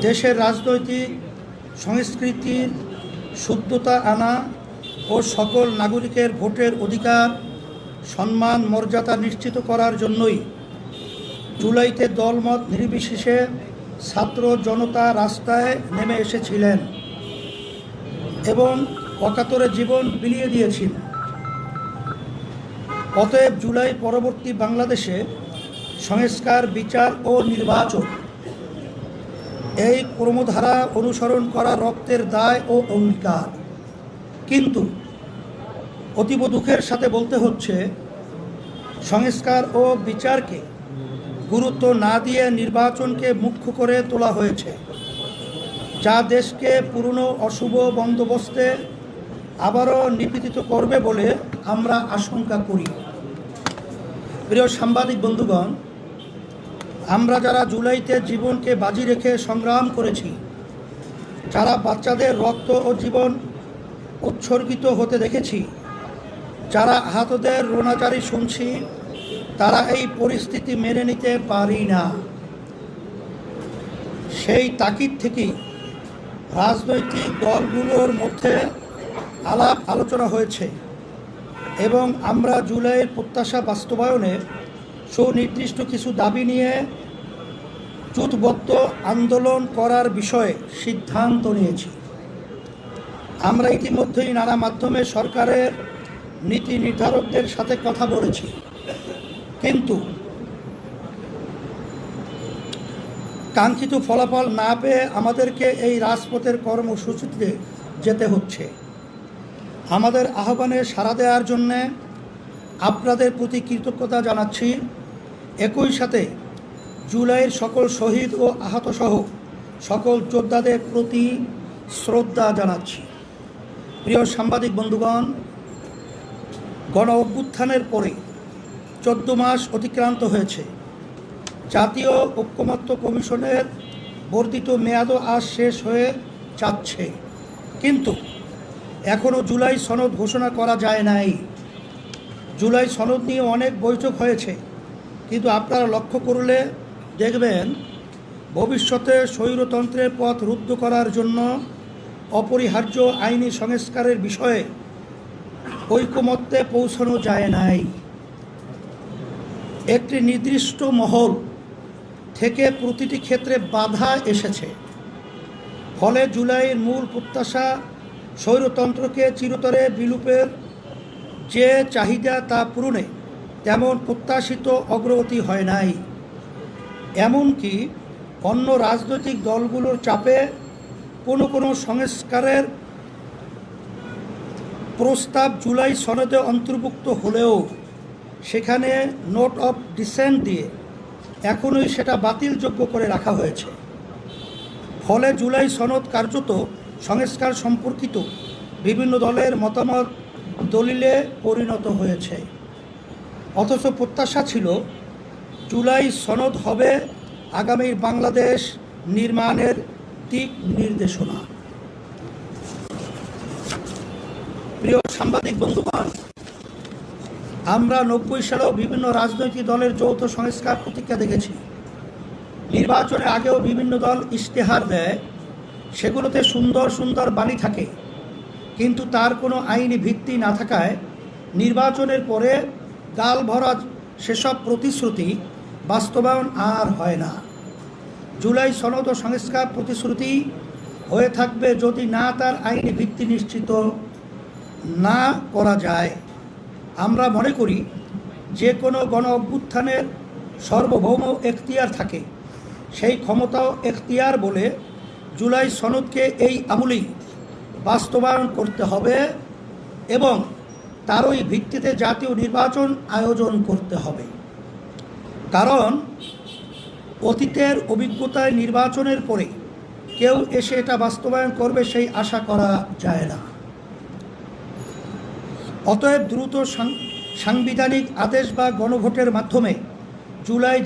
দেশের রাজনৈতিক, সংস্কৃতির শুদ্ধতা আনা ও সকল নাগরিকের ভোটের অধিকার, সম্মান, মর্যাদা নিশ্চিত করার জন্যই জুলাইতে দলমত নির্বিশেষে ছাত্র জনতা রাস্তায় নেমে এসেছিলেন এবং অকাতরে জীবন বিলিয়ে দিয়েছিল। অতএব জুলাই পরবর্তী বাংলাদেশে সংস্কার, বিচার ও নির্বাচন এই কর্মধারা অনুসরণ করা রক্তের দায় ও অঙ্গীকার। কিন্তু অতীব দুঃখের সাথে বলতে হচ্ছে, সংস্কার ও বিচারকে গুরুত্ব না দিয়ে নির্বাচনকে মুখ্য করে তোলা হয়েছে, যা দেশকে পুরনো অশুভ বন্দোবস্তে আবারও নিপীড়িত করবে বলে আমরা আশঙ্কা করি। প্রিয় সাংবাদিক বন্ধুগণ আমরা যারা জুলাইতে জীবনকে বাজি রেখে সংগ্রাম করেছি, যারা বাচ্চাদের রক্ত ও জীবন উৎসর্গিত হতে দেখেছি, যারা আহতদের রোনাচারি শুনছি, তারা এই পরিস্থিতি মেনে নিতে পারি না। সেই তাকিদ থেকেই রাজনৈতিক দলগুলোর মধ্যে আলাপ আলোচনা হয়েছে এবং আমরা জুলাইয়ের প্রত্যাশা বাস্তবায়নে সুনির্দিষ্ট কিছু দাবি নিয়ে জোটবদ্ধ আন্দোলন করার বিষয়ে সিদ্ধান্ত নিয়েছি। আমরা ইতিমধ্যেই নানা মাধ্যমে সরকারের নীতি নির্ধারকদের সাথে কথা বলেছি। কিন্তু কাঙ্ক্ষিত ফলাফল না পেয়ে আমাদেরকে এই রাজপথের কর্মসূচিতে যেতে হচ্ছে। আমাদের আহ্বানে সাড়া দেওয়ার জন্যে আপনাদের প্রতি কৃতজ্ঞতা জানাচ্ছি। একই সাথে জুলাইয়ের সকল শহীদ ও আহতসহ সকল যোদ্ধাদের প্রতি শ্রদ্ধা জানাচ্ছি। প্রিয় সাংবাদিক বন্ধুগণ, গণ অভ্যুত্থানের পরে চোদ্দ মাস অতিক্রান্ত হয়েছে। জাতীয় ঐক্যমত্য কমিশনের বর্ধিত মেয়াদও আজ শেষ হয়ে যাচ্ছে। কিন্তু এখনও জুলাই সনদ ঘোষণা করা যায় নাই। জুলাই সনদ নিয়ে অনেক বৈঠক হয়েছে। কিন্তু আপনারা লক্ষ্য করলে দেখবেন, ভবিষ্যতে স্বৈরতন্ত্রের পথ রুদ্ধ করার জন্য অপরিহার্য আইনি সংস্কারের বিষয়ে ঐকমত্যে পৌঁছানো যায় নাই। একটি নির্দিষ্ট মহল থেকে প্রতিটি ক্ষেত্রে বাধা এসেছে। ফলে জুলাইয়ের মূল প্রত্যাশা স্বৈরতন্ত্রকে চিরতরে বিলুপের যে চাহিদা তা পূরণে তেমন প্রত্যাশিত অগ্রগতি হয় নাই। এমনকি অন্য রাজনৈতিক দলগুলোর চাপে কোনো কোনো সংস্কারের প্রস্তাব জুলাই সনদে অন্তর্ভুক্ত হলেও সেখানে নোট অফ ডিসেন্ট দিয়ে এখনই সেটা বাতিলযোগ্য করে রাখা হয়েছে। ফলে জুলাই সনদ কার্যত সংস্কার সম্পর্কিত বিভিন্ন দলের মতামত দলিলে পরিণত হয়েছে। অথচ প্রত্যাশা ছিল জুলাই সনদ হবে আগামী বাংলাদেশ নির্মাণের দিক নির্দেশনা। প্রিয় সাংবাদিক বন্ধুগণ, আমরা নব্বই সালেও বিভিন্ন রাজনৈতিক দলের যৌথ সংস্কার প্রতীক্ষা দেখেছি। নির্বাচনের আগেও বিভিন্ন দল ইশতেহার দেয়, সেগুলোতে সুন্দর সুন্দর বাণী থাকে। কিন্তু তার কোনো আইনি ভিত্তি না থাকায় নির্বাচনের পরে গাল ভরা সেসব প্রতিশ্রুতি বাস্তবায়ন আর হয় না। জুলাই সনদ ও সংস্কার প্রতিশ্রুতি হয়ে থাকবে যদি না তার আইনি ভিত্তি নিশ্চিত না করা যায়। আমরা মনে করি যে কোনো গণ অভ্যুত্থানের সার্বভৌম এখতিয়ার থাকে। সেই ক্ষমতাও এখতিয়ার বলে জুলাই সনদকে এই আমলেই বাস্তবায়ন করতে হবে এবং তারই ভিত্তিতে জাতীয় নির্বাচন আয়োজন করতে হবে। কারণ অতীতের অভিজ্ঞতায় নির্বাচনের পরে কেউ এসে এটা বাস্তবায়ন করবে সেই আশা করা যায় না। অতএব দ্রুত সাংবিধানিক আদেশ বা গণভোটের মাধ্যমে জুলাই